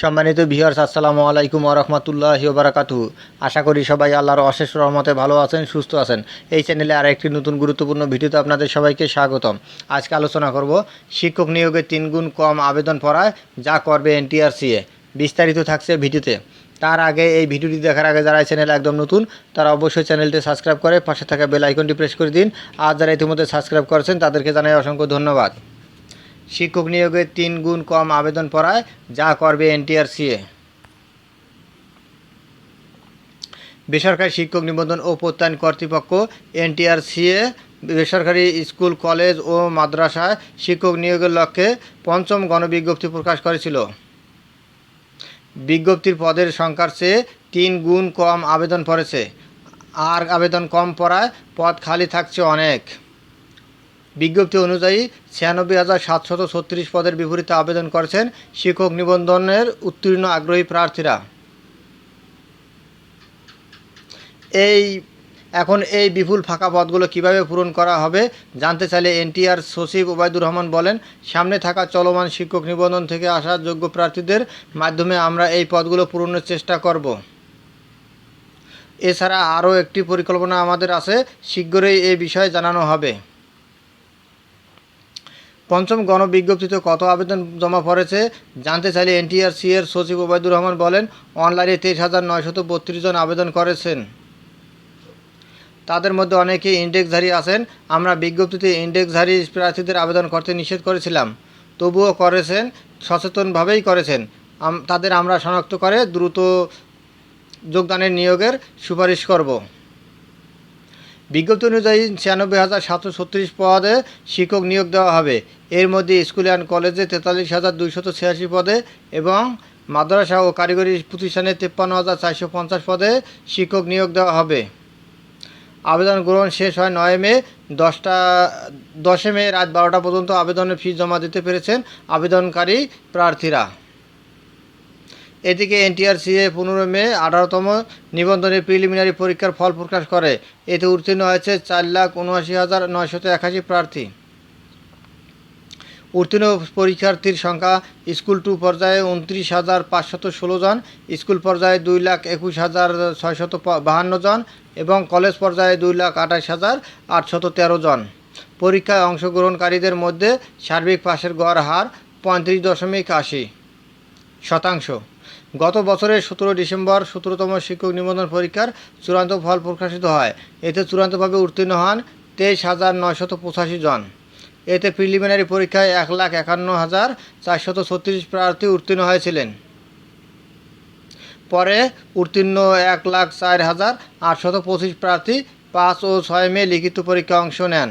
সম্মানিত ভিউয়ার্স আসসালামু আলাইকুম ওরহমতুল্লাহ বারাকাতু আশা করি সবাই আল্লাহর অশেষ রহমতে ভালো আছেন, সুস্থ আছেন। এই চ্যানেলে আর একটি নতুন গুরুত্বপূর্ণ ভিডিওতে আপনাদের সবাইকে স্বাগতম। আজকে আলোচনা করব শিক্ষক নিয়োগে তিন গুণ কম আবেদন পড়ায় যা করবে এনটিআরসিএ। বিস্তারিত থাকছে ভিডিওতে। তার আগে এই ভিডিওটি দেখার আগে যারা চ্যানেল একদম নতুন, তারা অবশ্যই চ্যানেলটি সাবস্ক্রাইব করে পাশে থাকা বেল আইকনটি প্রেস করে দিন। আর যারা ইতিমধ্যে সাবস্ক্রাইব করেছেন, তাদেরকে জানাই অসংখ্য ধন্যবাদ। শিক্ষক নিয়োগে তিন গুণ কম আবেদন পড়ায়, যা করবে এনটিআরসিএ। বেসরকারি শিক্ষক নিবন্ধন ও প্রত্যয়ন কর্তৃপক্ষ, এনটিআরসিএ, বেসরকারি স্কুল, কলেজ ও মাদ্রাসায় শিক্ষক নিয়োগের লক্ষ্যে পঞ্চম গণবিজ্ঞপ্তি প্রকাশ করেছিল। বিজ্ঞপ্তির পদের সংখ্যার চেয়ে তিন গুণ কম আবেদন পড়েছে। আর আবেদন কম পড়ায় পদ খালি থাকছে অনেক। বিজ্ঞপ্তি অনুযায়ী ছিয়ানব্বই হাজার সাতশত ছত্রিশ পদের বিপরীতে আবেদন করেছেন শিক্ষক নিবন্ধনের উত্তীর্ণ আগ্রহী প্রার্থীরা। এই, এখন এই বিপুল ফাঁকা পদগুলো কীভাবে পূরণ করা হবে জানতে চাইলে এনটিআর সচিব ওবায়দুর রহমান বলেন, সামনে থাকা চলমান শিক্ষক নিবন্ধন থেকে আসা যোগ্য প্রার্থীদের মাধ্যমে আমরা এই পদগুলো পূরণের চেষ্টা করব। এছাড়া আরও একটি পরিকল্পনা আমাদের আছে শীঘ্রই এই বিষয়ে জানানো হবে। পঞ্চম গণবিজ্ঞপ্তিতে কত আবেদন জমা পড়েছে জানতে চাইলে এনটিআরসি এর সচিব ওবায়দুর রহমান বলেন, অনলাইনে তেইশ হাজার নয়শত বত্রিশ জন আবেদন করেছেন। তাদের মধ্যে অনেকে ইন্ডেক্সধারী আছেন। আমরা বিজ্ঞপ্তিতে ইন্ডেক্সধারী প্রার্থীদের আবেদন করতে নিষেধ করেছিলাম, তবুও করেছেন, সচেতনভাবেই করেছেন। তাদের আমরা শনাক্ত করে দ্রুত যোগদানের নিয়োগের সুপারিশ করব। বিজ্ঞপ্তি অনুযায়ী ছিয়ানব্বই হাজার সাতশো ছত্রিশ পদে শিক্ষক নিয়োগ দেওয়া হবে। এর মধ্যে স্কুল অ্যান্ড কলেজে তেতাল্লিশ হাজার দুইশত ছিয়াশি পদে এবং মাদ্রাসা ও কারিগরি প্রতিষ্ঠানে তেপ্পান্ন হাজার চারশো পঞ্চাশ পদে শিক্ষক নিয়োগ দেওয়া হবে। আবেদন গ্রহণ শেষ হয় নয় মে, দশটা, দশে মে রাত বারোটা পর্যন্ত আবেদনের ফি জমা দিতে পেরেছেন আবেদনকারী প্রার্থীরা। এদিকে এনটিআরসিএ পনেরো মে আঠারোতম নিবন্ধনের প্রিলিমিনারি পরীক্ষার ফল প্রকাশ করে। এতে উত্তীর্ণ হয়েছে চার লাখ উনআশি হাজার নয়শত একাশি প্রার্থী। উত্তীর্ণ পরীক্ষার্থীর সংখ্যা স্কুল টু পর্যায়ে উনত্রিশ হাজার পাঁচশত ষোলো জন, স্কুল পর্যায়ে দুই লাখ একুশ হাজার ছয়শত বাহান্ন জন এবং কলেজ পর্যায়ে দুই লাখ আঠাশ হাজার আটশত তেরো জন। পরীক্ষায় অংশগ্রহণকারীদের মধ্যে সার্বিক পাশের গড় হার পঁয়ত্রিশ দশমিক আশি শতাংশ। গত বছরের সতেরো ডিসেম্বর সতেরোতম শিক্ষক নিবন্ধন পরীক্ষার চূড়ান্ত ফল প্রকাশিত হয়। এতে চূড়ান্তভাবে উত্তীর্ণ হন তেইশ হাজার নয়শত পঁচাশি জন। এতে প্রিলিমিনারি পরীক্ষায় এক লাখ একান্ন হাজার চারশত ছত্রিশ প্রার্থী উত্তীর্ণ হয়েছিলেন। পরে উত্তীর্ণ এক লাখ চার হাজার আটশত পঁচিশ প্রার্থী পাঁচ ও ছয় মে লিখিত পরীক্ষা অংশ নেন।